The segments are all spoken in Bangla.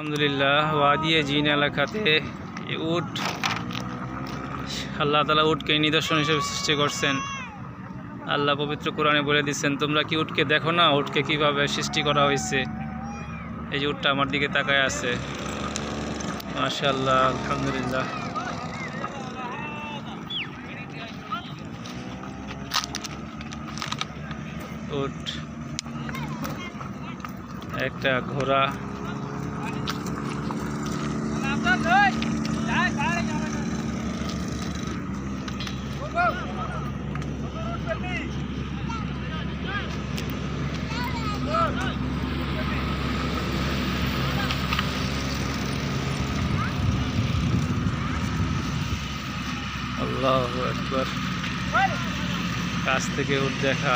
আলহামদুলিল্লাহ ওয়াদিয়ে জিন এলাকাতে উট, আল্লাহ তালা উটকে নিদর্শন হিসেবে সৃষ্টি করছেন। আল্লাহ পবিত্র কোরআনে বলে দিচ্ছেন, তোমরা কি উটকে দেখো না? উটকে কীভাবে সৃষ্টি করা হয়েছে? এই যে উটটা আমার দিকে তাকায় আছে। মাশাআল্লাহ, আলহামদুলিল্লাহ। উট, একটা ঘোড়া আল্লাহ একবার কাছ থেকে উঠ দেখা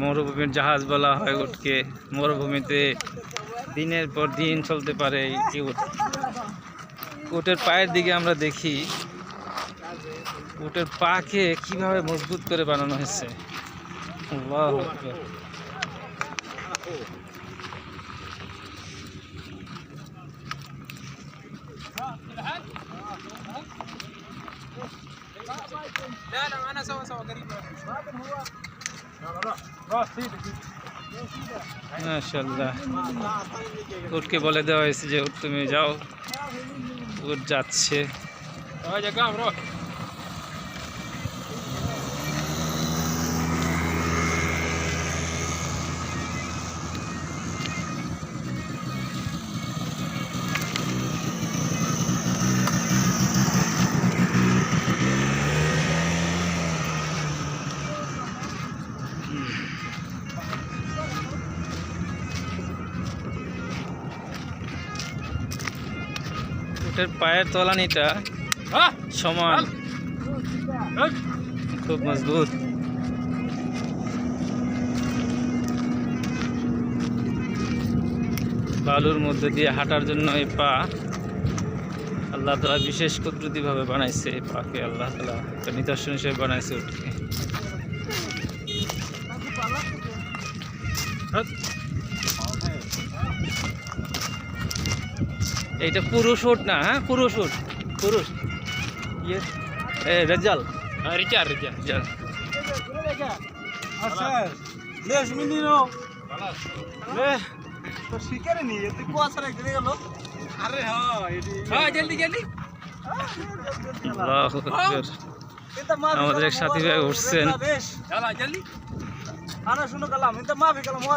মরুভূমির জাহাজ বলা হয় উটকে মরুভূমিতে দিনের পর দিন চলতে পারে এই উট উটের পায়ের দিকে আমরা দেখি উটের পাকে কীভাবে মজবুত করে বানানো হয়েছে আল্লাহু আকবার। উটকে বলে দেওয়া হয়েছে যে উট তুমি যাও উট যাচ্ছে। উটের পায়ের তলানিটা সমান। খুব মজবুত। বালুর মধ্যে দিয়ে হাঁটার জন্য এই পা আল্লাহ তালা বিশেষ কুদরতিভাবে বানাইছে এই পাকে। আল্লাহ তালা একটা নিদর্শন হিসেবে বানাইছে উটকে এইটা পুরুষ উট না হ্যাঁ? পুরুষ উট। পুরুষ। ইয়ে এ রেজাল রিচা রিচা রিচা আচ্ছা লেশ মিনিনো লে তো শিকারে নি এতে কুয়াশা রেখে গেল। আরে হ্যাঁ এটি হ্যাঁ জলদি জলদি। আল্লাহু আকবার আমাদের এক সাথী ভাই উঠছেন। আনা শুনো কালাম মাফি ওয়া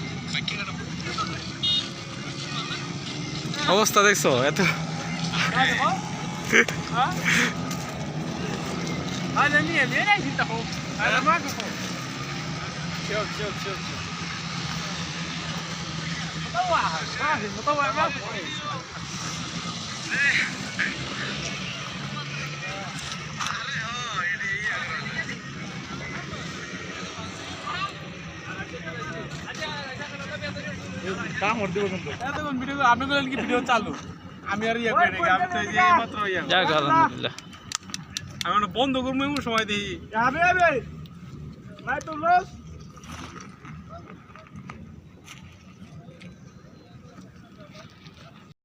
অবস্থা দেখছো এত هذا مية কামড় দিব কিন্তু। এতক্ষণ ভিডিও আপনি বলেন কি ভিডিও চালু? আমি আর ইয়া করি আমি তো এই মাত্র ইয়া যাক আলহামদুলিল্লাহ। আমি বন্ধ সময় দিই ভাই তো লস